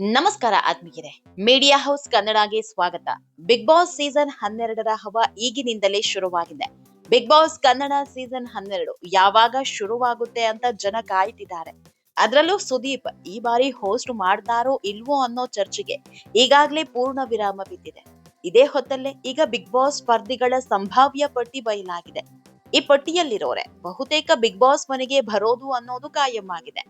ನಮಸ್ಕಾರ ಆತ್ಮೀಯರೇ. Media house ಕನ್ನಡಗೆ ಸ್ವಾಗತ. ಬಿಗ್ ಬಾಸ್ ಸೀಸನ್ ಹನ್ನೆರಡರ ಹವ ಈಗಿನಿಂದಲೇ ಶುರುವಾಗಿದೆ. ಬಿಗ್ ಬಾಸ್ ಕನ್ನಡ ಸೀಸನ್ ಹನ್ನೆರಡು ಯಾವಾಗ ಶುರುವಾಗುತ್ತೆ ಅಂತ ಜನ ಕಾಯ್ತಿದ್ದಾರೆ. ಅದರಲ್ಲೂ ಸುದೀಪ್ ಈ ಬಾರಿ ಹೋಸ್ಟ್ ಮಾಡ್ತಾರೋ ಇಲ್ವೋ ಅನ್ನೋ ಚರ್ಚೆಗೆ ಈಗಾಗಲೇ ಪೂರ್ಣ ವಿರಾಮ ಬಿದ್ದಿದೆ. ಇದೇ ಹೊತ್ತಲ್ಲೇ ಈಗ ಬಿಗ್ ಬಾಸ್ ಸ್ಪರ್ಧಿಗಳ ಸಂಭಾವ್ಯ ಪಟ್ಟಿ ಬಯಲಾಗಿದೆ. ಈ ಪಟ್ಟಿಯಲ್ಲಿರೋರೆ. ಬಹುತೇಕ ಬಿಗ್ ಬಾಸ್ ಮನೆಗೆ ಬರೋದು ಅನ್ನೋದು ಕಾಯಂ ಆಗಿದೆ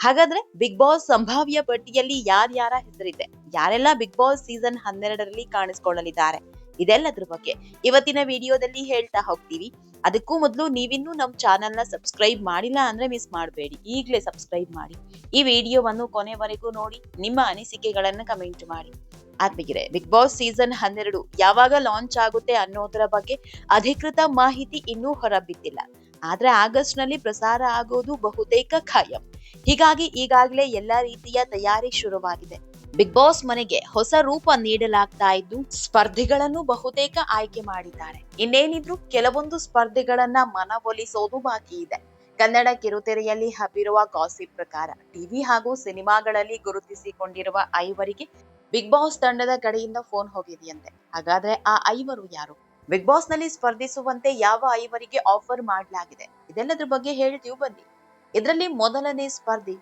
ಹಾಗಾದ್ರೆ ಬಿಗ್ ಬಾಸ್ ಸಂಭಾವ್ಯ ಪಟ್ಟಿಯಲ್ಲಿ ಯಾರ್ಯಾರ ಹೆಸರಿದೆ? ಯಾರೆಲ್ಲ ಬಿಗ್ ಬಾಸ್ ಸೀಸನ್ ಹನ್ನೆರಡರಲ್ಲಿ ಕಾಣಿಸ್ಕೊಳ್ಳಲಿದ್ದಾರೆ? ಇದೆಲ್ಲದ್ರ ಬಗ್ಗೆ ಇವತ್ತಿನ ವಿಡಿಯೋದಲ್ಲಿ ಹೇಳ್ತಾ ಹೋಗ್ತೀವಿ. ಅದಕ್ಕೂ ಮೊದಲು ನೀವಿನ್ನೂ ನಮ್ಮ ಚಾನೆಲ್ನ ಸಬ್ಸ್ಕ್ರೈಬ್ ಮಾಡಿಲ್ಲ ಅಂದ್ರೆ ಮಿಸ್ ಮಾಡಬೇಡಿ. ಈಗಲೇ ಸಬ್ಸ್ಕ್ರೈಬ್ ಮಾಡಿ. ಈ ವಿಡಿಯೋವನ್ನು ಕೊನೆವರೆಗೂ ನೋಡಿ, ನಿಮ್ಮ ಅನಿಸಿಕೆಗಳನ್ನು ಕಮೆಂಟ್ ಮಾಡಿ. ಆತ್ಮಗಿರೆ ಬಿಗ್ ಬಾಸ್ ಸೀಸನ್ ಹನ್ನೆರಡು ಯಾವಾಗ ಲಾಂಚ್ ಆಗುತ್ತೆ ಅನ್ನೋದರ ಬಗ್ಗೆ ಅಧಿಕೃತ ಮಾಹಿತಿ ಇನ್ನೂ ಹೊರಬಿದ್ದಿಲ್ಲ. ಆದ್ರೆ ಆಗಸ್ಟ್ನಲ್ಲಿ ಪ್ರಸಾರ ಆಗೋದು ಬಹುತೇಕ ಖಾಯಂ. ಹೀಗಾಗಿ ಈಗಾಗಲೇ ಎಲ್ಲಾ ರೀತಿಯ ತಯಾರಿ ಶುರುವಾಗಿದೆ. ಬಿಗ್ ಬಾಸ್ ಮನೆಗೆ ಹೊಸ ರೂಪ ನೀಡಲಾಗ್ತಾ ಇದ್ದು ಸ್ಪರ್ಧಿಗಳನ್ನು ಬಹುತೇಕ ಆಯ್ಕೆ ಮಾಡಿದ್ದಾರೆ. ಇನ್ನೇನಿದ್ರು ಕೆಲವೊಂದು ಸ್ಪರ್ಧೆಗಳನ್ನ ಮನವೊಲಿಸೋದು ಬಾಕಿ ಇದೆ. ಕನ್ನಡ ಕಿರುತೆರೆಯಲ್ಲಿ ಹಬ್ಬಿರುವ ಗಾಸಿಪ್ ಪ್ರಕಾರ ಟಿವಿ ಹಾಗೂ ಸಿನಿಮಾಗಳಲ್ಲಿ ಗುರುತಿಸಿಕೊಂಡಿರುವ ಐವರಿಗೆ ಬಿಗ್ ಬಾಸ್ ತಂಡದ ಕಡೆಯಿಂದ ಫೋನ್ ಹೋಗಿದೆಯಂತೆ. ಹಾಗಾದ್ರೆ ಆ ಐವರು ಯಾರು? ಬಿಗ್ ಬಾಸ್ನಲ್ಲಿ ಸ್ಪರ್ಧಿಸುವಂತೆ ಯಾವ ಐವರಿಗೆ ಆಫರ್ ಮಾಡಲಾಗಿದೆ? ಇದೆಲ್ಲದ್ರ ಬಗ್ಗೆ ಹೇಳ್ತೀವಿ ಬನ್ನಿ. ಇದರಲ್ಲಿ ಮೊದಲನೇ ಸ್ಪರ್ಧಿ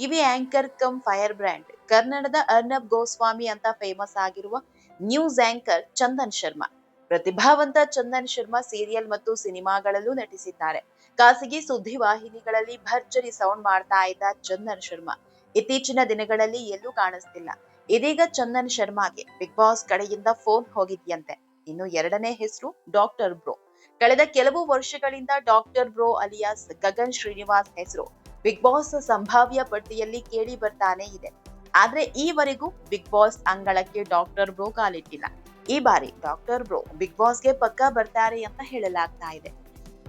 TV anchor come fire brand ಕನ್ನಡದ ಅರ್ನಬ್ ಗೋಸ್ವಾಮಿ ಅಂತ ಫೇಮಸ್ ಆಗಿರುವ ನ್ಯೂಸ್ ಆಂಕರ್ ಚಂದನ್ ಶರ್ಮಾ. ಪ್ರತಿಭಾವಂತ ಚಂದನ್ ಶರ್ಮಾ ಸೀರಿಯಲ್ ಮತ್ತು ಸಿನಿಮಾಗಳಲ್ಲೂ ನಟಿಸಿದ್ದಾರೆ. ಖಾಸಗಿ ಸುದ್ದಿ ವಾಹಿನಿಗಳಲ್ಲಿ ಭರ್ಜರಿ ಸೌಂಡ್ ಮಾಡ್ತಾ ಇದ್ದ ಚಂದನ್ ಶರ್ಮಾ. ಇತ್ತೀಚಿನ ದಿನಗಳಲ್ಲಿ ಎಲ್ಲೂ ಕಾಣಿಸ್ತಿಲ್ಲ. ಇದೀಗ ಚಂದನ್ ಶರ್ಮಾಗೆ ಬಿಗ್ ಬಾಸ್ ಕಡೆಯಿಂದ ಫೋನ್ ಹೋಗಿದ್ಯಂತೆ. ಇನ್ನು ಎರಡನೇ ಹೆಸರು ಡಾಕ್ಟರ್ ಬ್ರೋ ಕಳೆದ ಕೆಲವು ವರ್ಷಗಳಿಂದ doctor bro alias Gagan Srinivas ಹೆಸರು ಬಿಗ್ ಬಾಸ್ ಸಂಭಾವ್ಯ ಪಟ್ಟಿಯಲ್ಲಿ ಕೇಳಿ ಬರ್ತಾನೆ ಇದೆ. ಆದ್ರೆ ಈವರೆಗೂ ಬಿಗ್ ಬಾಸ್ ಅಂಗಳಕ್ಕೆ ಡಾಕ್ಟರ್ ಬ್ರೋ ಕಾಲಿಟ್ಟಿಲ್ಲ. ಈ ಬಾರಿ ಡಾಕ್ಟರ್ ಬ್ರೋ ಬಿಗ್ ಬಾಸ್ಗೆ ಪಕ್ಕಾ ಬರ್ತಾರೆ ಅಂತ ಹೇಳಲಾಗ್ತಾ ಇದೆ.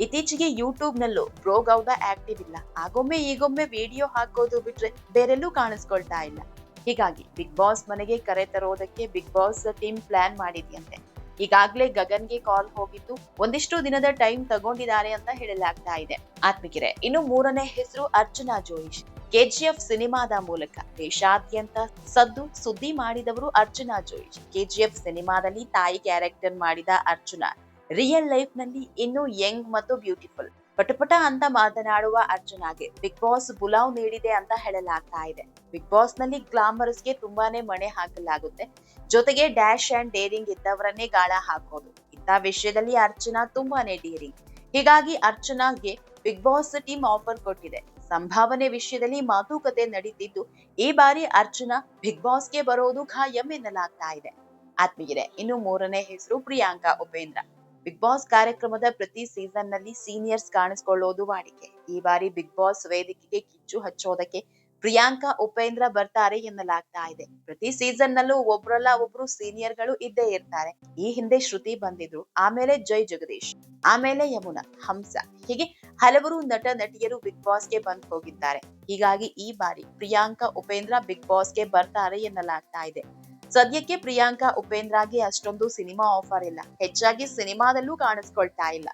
ಇತ್ತೀಚೆಗೆ ಯೂಟ್ಯೂಬ್ ನಲ್ಲೂ ಬ್ರೋ ಗೌಡ ಆಕ್ಟಿವ್ ಇಲ್ಲ. ಆಗೊಮ್ಮೆ ಈಗೊಮ್ಮೆ ವಿಡಿಯೋ ಹಾಕೋದು ಬಿಟ್ರೆ ಬೇರೆಲ್ಲೂ ಕಾಣಿಸ್ಕೊಳ್ತಾ ಇಲ್ಲ. ಹೀಗಾಗಿ ಬಿಗ್ ಬಾಸ್ ಮನೆಗೆ ಕರೆ ತರೋದಕ್ಕೆ ಬಿಗ್ ಬಾಸ್ ಟೀಮ್ ಪ್ಲಾನ್ ಮಾಡಿದ್ಯಂತೆ. ಈಗಾಗ್ಲೇ ಗಗನ್ಗೆ ಕಾಲ್ ಹೋಗಿದ್ದು ಒಂದಿಷ್ಟು ದಿನದ ಟೈಮ್ ತಗೊಂಡಿದ್ದಾರೆ ಅಂತ ಹೇಳಲಾಗ್ತಾ ಇದೆ. ಆತ್ಮಿಕಿರೆ, ಇನ್ನು ಮೂರನೇ ಹೆಸರು ಅರ್ಚನಾ ಜೋಯಿಶ್. ಕೆಜಿಎಫ್ ಸಿನಿಮಾದ ಮೂಲಕ ದೇಶಾದ್ಯಂತ ಸದ್ದು ಸುದ್ದಿ ಮಾಡಿದವರು ಅರ್ಚನಾ ಜೋಯಿಶ್. ಕೆಜಿಎಫ್ ಸಿನಿಮಾದಲ್ಲಿ ತಾಯಿ ಕ್ಯಾರೆಕ್ಟರ್ ಮಾಡಿದ ಅರ್ಚನಾ, ರಿಯಲ್ ಲೈಫ್ನಲ್ಲಿ ಇನ್ನೂ ಯಂಗ್ ಮತ್ತು ಬ್ಯೂಟಿಫುಲ್. ಪಟಪಟ ಅಂತ ಮಾತನಾಡುವ ಅರ್ಜುನಾಗೆ ಬಿಗ್ ಬಾಸ್ ಬುಲಾವ್ ನೀಡಿದೆ ಅಂತ ಹೇಳಲಾಗ್ತಾ ಇದೆ. ಬಿಗ್ ಬಾಸ್ನಲ್ಲಿ ಗ್ಲಾಮರ್ಸ್ಗೆ ತುಂಬಾನೇ ಮಣೆ ಹಾಕಲಾಗುತ್ತೆ. ಜೊತೆಗೆ ಡ್ಯಾಶ್ ಅಂಡ್ ಡೇರಿಂಗ್ ಇದ್ದವರನ್ನೇ ಗಾಳ ಹಾಕೋದು. ಇಂಥ ವಿಷಯದಲ್ಲಿ ಅರ್ಚನಾ ತುಂಬಾನೇ ಡೇರಿಂಗ್. ಹೀಗಾಗಿ ಅರ್ಚನಾಗೆ ಬಿಗ್ ಬಾಸ್ ಟೀಮ್ ಆಫರ್ ಕೊಟ್ಟಿದೆ. ಸಂಭಾವನೆ ವಿಷಯದಲ್ಲಿ ಮಾತುಕತೆ ನಡೀತಿದ್ದು ಈ ಬಾರಿ ಅರ್ಚನಾ ಬಿಗ್ ಬಾಸ್ಗೆ ಬರೋದು ಖಾಯಂ ಎನ್ನಲಾಗ್ತಾ ಇದೆ. ಆತ್ಮೀಯರೇ, ಇನ್ನು ಮೂರನೇ ಹೆಸರು ಪ್ರಿಯಾಂಕಾ ಉಪೇಂದ್ರ. ಬಿಗ್ ಬಾಸ್ ಕಾರ್ಯಕ್ರಮದ ಪ್ರತಿ ಸೀಸನ್ನಲ್ಲಿ ಸೀನಿಯರ್ಸ್ ಕಾಣಿಸ್ಕೊಳ್ಳೋದು ವಾಡಿಕೆ. ಈ ಬಾರಿ ಬಿಗ್ ಬಾಸ್ ವೇದಿಕೆಗೆ ಕಿಚ್ಚು ಹಚ್ಚೋದಕ್ಕೆ ಪ್ರಿಯಾಂಕಾ, ಉಪೇಂದ್ರ ಬರ್ತಾರೆ ಎನ್ನಲಾಗ್ತಾ ಇದೆ. ಪ್ರತಿ ಸೀಸನ್ ನಲ್ಲೂ ಒಬ್ರಲ್ಲ ಒಬ್ರು ಸೀನಿಯರ್ಗಳು ಇದ್ದೇ ಇರ್ತಾರೆ. ಈ ಹಿಂದೆ ಶ್ರುತಿ ಬಂದಿದ್ರು. ಆಮೇಲೆ ಜೈ ಜಗದೀಶ್, ಆಮೇಲೆ ಯಮುನಾ, ಹಂಸ. ಹೀಗೆ ಹಲವರು ನಟ, ನಟಿಯರು ಬಿಗ್ ಬಾಸ್ಗೆ ಬಂದ್ ಹೋಗಿದ್ದಾರೆ. ಹೀಗಾಗಿ ಈ ಬಾರಿ ಪ್ರಿಯಾಂಕಾ, ಉಪೇಂದ್ರ ಬಿಗ್ ಬಾಸ್ಗೆ ಬರ್ತಾರೆ ಎನ್ನಲಾಗ್ತಾ ಇದೆ. ಸದ್ಯಕ್ಕೆ ಪ್ರಿಯಾಂಕಾ, ಉಪೇಂದ್ರಗೆ ಅಷ್ಟೊಂದು ಸಿನಿಮಾ ಆಫರ್ ಇಲ್ಲ. ಹೆಚ್ಚಾಗಿ ಸಿನಿಮಾದಲ್ಲೂ ಕಾಣಿಸ್ಕೊಳ್ತಾ ಇಲ್ಲ.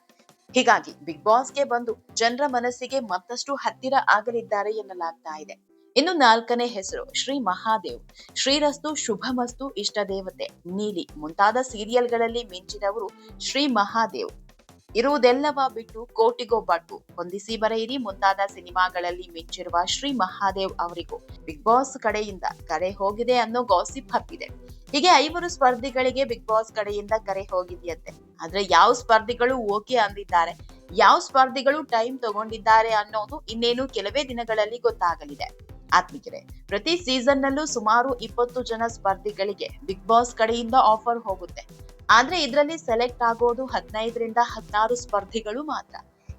ಹೀಗಾಗಿ ಬಿಗ್ ಬಾಸ್ಗೆ ಬಂದು ಜನರ ಮನಸ್ಸಿಗೆ ಮತ್ತಷ್ಟು ಹತ್ತಿರ ಆಗಲಿದ್ದಾರೆ ಎನ್ನಲಾಗ್ತಾ ಇದೆ. ಇನ್ನು ನಾಲ್ಕನೇ ಹೆಸರು ಶ್ರೀ ಮಹಾದೇವ್. ಶ್ರೀರಸ್ತು ಶುಭಮಸ್ತು ಇಷ್ಟ ದೇವತೆ. ನೀಲಿ ಮುಂತಾದ ಸೀರಿಯಲ್ಗಳಲ್ಲಿ ಮಿಂಚಿದವರು ಶ್ರೀ ಮಹಾದೇವ್. ಇರುವುದೆಲ್ಲವ ಬಿಟ್ಟು ಕೋಟಿಗೊಬ್ಬಟ್ಟು. ಹೊಂದಿಸಿ ಬರೆಯಿರಿ ಮುಂತಾದ ಸಿನಿಮಾಗಳಲ್ಲಿ ಮಿಂಚಿರುವ ಶ್ರೀ ಮಹಾದೇವ್ ಅವರಿಗೂ. ಬಿಗ್ ಬಾಸ್ ಕಡೆಯಿಂದ ಕರೆ ಹೋಗಿದೆ ಅನ್ನೋ ಗಾಸಿಪ್ ಹಬ್ಬಿದೆ. ಹೀಗೆ ಐವರು ಸ್ಪರ್ಧಿಗಳಿಗೆ ಬಿಗ್ ಬಾಸ್ ಕಡೆಯಿಂದ ಕರೆ ಹೋಗಿದೆಯಂತೆ. ಆದ್ರೆ ಯಾವ ಸ್ಪರ್ಧಿಗಳು ಓಕೆ ಅಂದಿದ್ದಾರೆ? ಯಾವ ಸ್ಪರ್ಧಿಗಳು ಟೈಮ್ ತಗೊಂಡಿದ್ದಾರೆ ಅನ್ನೋದು ಇನ್ನೇನು ಕೆಲವೇ ದಿನಗಳಲ್ಲಿ ಗೊತ್ತಾಗಲಿದೆ. ಆತ್ಮಿಕರೆ, ಪ್ರತಿ ಸೀಸನ್ ನಲ್ಲೂ ಸುಮಾರು ಇಪ್ಪತ್ತು ಜನ ಸ್ಪರ್ಧಿಗಳಿಗೆ ಬಿಗ್ ಬಾಸ್ ಕಡೆಯಿಂದ ಆಫರ್ ಹೋಗುತ್ತೆ. ಆದ್ರೆ ಇದರಲ್ಲಿ ಸೆಲೆಕ್ಟ್ ಆಗೋದು ಹದಿನೈದರಿಂದ ಹದಿನಾರು ಸ್ಪರ್ಧಿಗಳು ಮಾತ್ರ.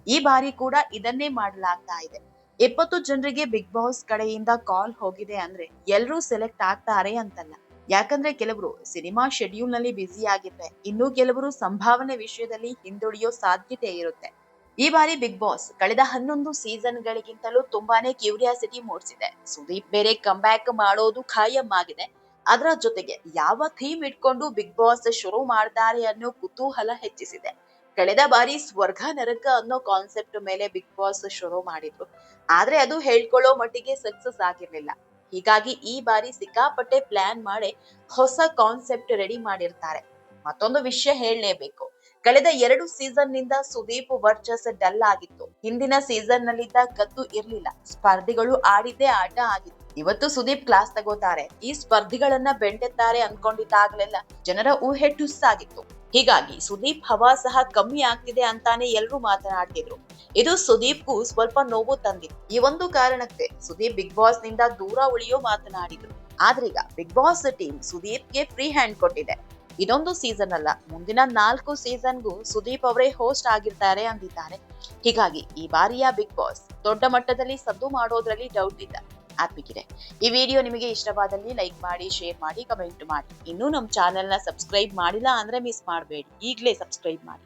ಈ ಬಾರಿ ಕೂಡ ಇದನ್ನೇ ಮಾಡಲಾಗ್ತಾ ಇದೆ. ಇಪ್ಪತ್ತು ಜನರಿಗೆ ಬಿಗ್ ಬಾಸ್ ಕಡೆಯಿಂದ ಕಾಲ್ ಹೋಗಿದೆ ಅಂದ್ರೆ ಎಲ್ಲರೂ ಸೆಲೆಕ್ಟ್ ಆಗ್ತಾರೆ ಅಂತಲ್ಲ. ಯಾಕಂದ್ರೆ ಕೆಲವರು ಸಿನಿಮಾ ಶೆಡ್ಯೂಲ್ನಲ್ಲಿ ಬ್ಯುಸಿ ಆಗಿದ್ರೆ ಇನ್ನು ಕೆಲವರು ಸಂಭಾವನೆ ವಿಷಯದಲ್ಲಿ ಹಿಂದುಳಿಯೋ ಸಾಧ್ಯತೆ ಇರುತ್ತೆ. ಈ ಬಾರಿ ಬಿಗ್ ಬಾಸ್ ಕಳೆದ ಹನ್ನೊಂದು ಸೀಸನ್ ಗಳಿಗಿಂತಲೂ ತುಂಬಾನೇ ಕ್ಯೂರಿಯಾಸಿಟಿ ಮೂಡಿಸಿದೆ. ಸುದೀಪ್ ಬೇರೆ ಕಂಬ್ಯಾಕ್ ಮಾಡೋದು ಖಾಯಂ ಆಗಿದೆ. ಅದರ ಜೊತೆಗೆ ಯಾವ ಥೀಮ್ ಇಟ್ಕೊಂಡು ಬಿಗ್ ಬಾಸ್ ಶುರು ಮಾಡ್ತಾರೆ ಅನ್ನೋ ಕುತೂಹಲ ಹೆಚ್ಚಿಸಿದೆ. ಕಳೆದ ಬಾರಿ ಸ್ವರ್ಗ ನರಕ ಅನ್ನೋ ಕಾನ್ಸೆಪ್ಟ್ ಮೇಲೆ ಬಿಗ್ ಬಾಸ್ ಶುರು ಮಾಡಿದ್ರು. ಆದ್ರೆ ಅದು ಹೇಳ್ಕೊಳ್ಳೋ ಮಟ್ಟಿಗೆ ಸಕ್ಸಸ್ ಆಗಿರ್ಲಿಲ್ಲ. ಹೀಗಾಗಿ ಈ ಬಾರಿ ಸಿಕ್ಕಾಪಟ್ಟೆ ಪ್ಲಾನ್ ಮಾಡಿ ಹೊಸ ಕಾನ್ಸೆಪ್ಟ್ ರೆಡಿ ಮಾಡಿರ್ತಾರೆ. ಮತ್ತೊಂದು ವಿಷಯ ಹೇಳಲೇಬೇಕು. ಕಳೆದ ಎರಡು ಸೀಸನ್ನಿಂದ ಸುದೀಪ್ ವರ್ಚಸ್ ಡಲ್ ಆಗಿತ್ತು. ಹಿಂದಿನ ಸೀಸನ್ ನಲ್ಲಿದ್ದ ಗತ್ತು ಇರಲಿಲ್ಲ. ಸ್ಪರ್ಧಿಗಳು ಆಡಿದ್ದೇ ಆಟ ಆಗಿತ್ತು. ಇವತ್ತು ಸುದೀಪ್ ಕ್ಲಾಸ್ ತಗೋತಾರೆ. ಈ ಸ್ಪರ್ಧಿಗಳನ್ನ ಬೆಂಡೆತ್ತಾರೆ ಅನ್ಕೊಂಡಿದ್ದಾಗಲೆಲ್ಲ ಜನರ ಊಹೆ ಟುಸ್ಸಾಗಿತ್ತು ಹೀಗಾಗಿ ಸುದೀಪ್ ಹವಾ ಸಹ ಕಮ್ಮಿ ಆಗ್ತಿದೆ ಅಂತಾನೆ ಎಲ್ರೂ ಮಾತನಾಡ್ತಿದ್ರು. ಇದು ಸುದೀಪ್ಗೂ ಸ್ವಲ್ಪ ನೋವು ತಂದಿತ್ತು ಈ ಒಂದು ಕಾರಣಕ್ಕೆ ಸುದೀಪ್ ಬಿಗ್ ಬಾಸ್ನಿಂದ ದೂರ ಉಳಿಯೋ ಮಾತನಾಡಿದ್ರು. ಆದ್ರೀಗ ಬಿಗ್ ಬಾಸ್ ಟೀಮ್ ಸುದೀಪ್ಗೆ ಫ್ರೀ ಹ್ಯಾಂಡ್ ಕೊಟ್ಟಿದೆ. ಇದೊಂದು ಸೀಸನ್ ಅಲ್ಲ. ಮುಂದಿನ ನಾಲ್ಕು ಸೀಸನ್ಗೂ ಸುದೀಪ್ ಅವರೇ ಹೋಸ್ಟ್ ಆಗಿರ್ತಾರೆ ಅಂದಿದ್ದಾರೆ. ಹೀಗಾಗಿ ಈ ಬಾರಿಯ ಬಿಗ್ ಬಾಸ್ ದೊಡ್ಡ ಮಟ್ಟದಲ್ಲಿ ಸದ್ದು ಮಾಡೋದ್ರಲ್ಲಿ ಡೌಟ್ ಇಲ್ಲ. ಆತ್ಮಿಕಿದೆ ಈ ವಿಡಿಯೋ ನಿಮಗೆ ಇಷ್ಟವಾದಲ್ಲಿ ಲೈಕ್ ಮಾಡಿ ಶೇರ್ ಮಾಡಿ ಕಮೆಂಟ್ ಮಾಡಿ. ಇನ್ನೂ ನಮ್ಮ ಚಾನೆಲ್ನ ಸಬ್ಸ್ಕ್ರೈಬ್ ಮಾಡಿಲ್ಲ ಅಂದ್ರೆ ಮಿಸ್ ಮಾಡಬೇಡಿ. ಈಗಲೇ ಸಬ್ಸ್ಕ್ರೈಬ್ ಮಾಡಿ.